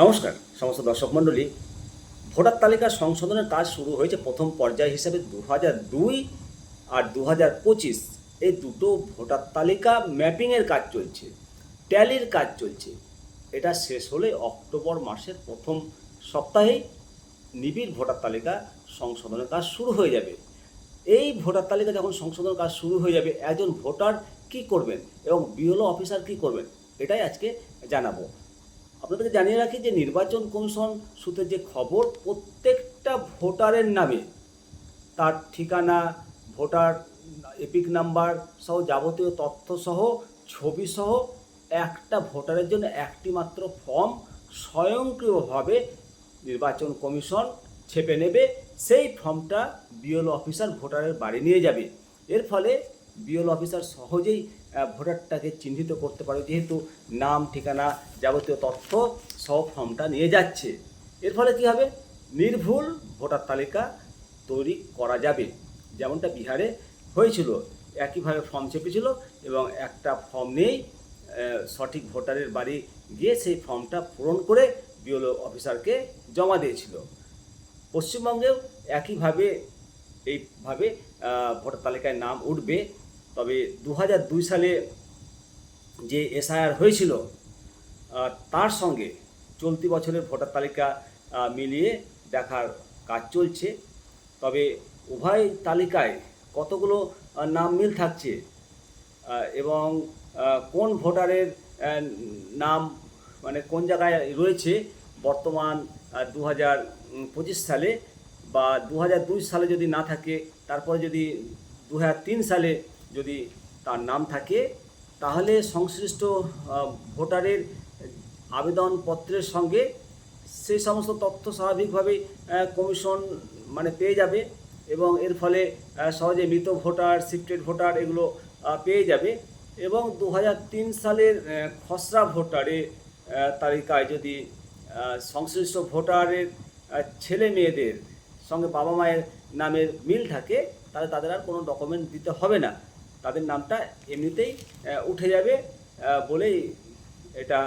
নমস্কার, সমস্ত দর্শক মণ্ডলী। ভোটার তালিকা সংশোধনের কাজ শুরু হয়েছে প্রথম পর্যায় হিসেবে দু হাজার দুই আর দু হাজার পঁচিশ। এই দুটো ভোটার তালিকা ম্যাপিংয়ের কাজ চলছে, ট্যালির কাজ চলছে। এটা শেষ হলে অক্টোবর মাসের প্রথম সপ্তাহেই নিবিড় ভোটার তালিকা সংশোধনের কাজ শুরু হয়ে যাবে। এই ভোটার তালিকা যখন সংশোধনের কাজ শুরু হয়ে যাবে, একজন ভোটার কি করবেন এবং বিএলও অফিসার কি করবেন, এটাই আজকে জানাব। আপনাদেরকে জানিয়ে রাখি যে নির্বাচন কমিশন সূত্রে যে খবর, প্রত্যেকটা ভোটারের নামে তার ঠিকানা, ভোটার এপিক নাম্বার সহ যাবতীয় তথ্য সহ ছবি সহ একটা ভোটারের জন্য একটি মাত্র ফর্ম স্বয়ংক্রিয়ভাবে নির্বাচন কমিশন ছেপে নেবে। সেই ফর্মটা বিএল অফিসার ভোটারের বাড়ি নিয়ে যাবে। এর ফলে বিএল অফিসার সহজেই ভোটারটাকে চিহ্নিত করতে পারে। যেহেতু নাম, ঠিকানা, যাবতীয় তথ্য সহ ফর্মটা নিয়ে যাচ্ছে। এর ফলে কী হবে? নির্ভুল ভোটার তালিকা তৈরি করা যাবে। যেমনটা বিহারে হয়েছিল। একইভাবে ফর্ম চেপেছিল এবং একটা ফর্ম নিয়েই সঠিক ভোটারের বাড়ি গিয়ে সেই ফর্মটা পূরণ করে বিএলও অফিসারকে জমা দিয়েছিল। পশ্চিমবঙ্গেও একইভাবে, এইভাবে ভোটার তালিকায় নাম উঠবে। তবে দু হাজার দুই সালে যে এসআইআর হয়েছিল তার সঙ্গে চলতি বছরের ভোটার তালিকা মিলিয়ে দেখার কাজ চলছে। তবে উভয় তালিকায় কতগুলো নাম মিল থাকছে এবং কোন ভোটারের নাম মানে কোন জায়গায় রয়েছে বর্তমান দু হাজার পঁচিশ সালে বা দু হাজার দুই সালে যদি না থাকে, তারপরে যদি দু হাজার তিন সালে যদি তার নাম থাকে, তাহলে সংশ্লিষ্ট ভোটারের আবেদনপত্রের সঙ্গে সেই সমস্ত তথ্য স্বাভাবিকভাবেই কমিশন মানে পেয়ে যাবে এবং এর ফলে সহজে মৃত ভোটার, শিফটেড ভোটার এগুলো পেয়ে যাবে এবং দু সালের খসড়া ভোটারের তালিকায় যদি সংশ্লিষ্ট ভোটারের ছেলে মেয়েদের সঙ্গে বাবা মায়ের নামের মিল থাকে, তাহলে তাদের আর কোনো ডকুমেন্ট দিতে হবে না। তাদের নামটা এমনিতেই উঠে যাবে বলেই এটা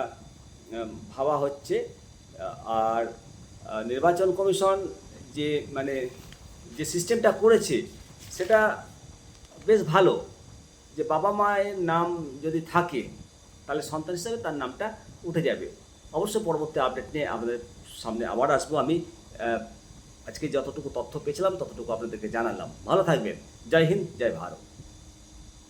ভাবা হচ্ছে। আর নির্বাচন কমিশন যে মানে যে সিস্টেমটা করেছে, সেটা বেশ ভালো। যে বাবা মায়ের নাম যদি থাকে, তাহলে সন্তান হিসাবে তার নামটা উঠে যাবে। অবশ্য পরবর্তী আপডেট নিয়ে আমাদের সামনে আবার আসব আমি। আজকে যতটুকু তথ্য পেয়েছিলাম, ততটুকু আপনাদেরকে জানালাম। ভালো থাকবেন। জয় হিন্দ, জয় ভারত।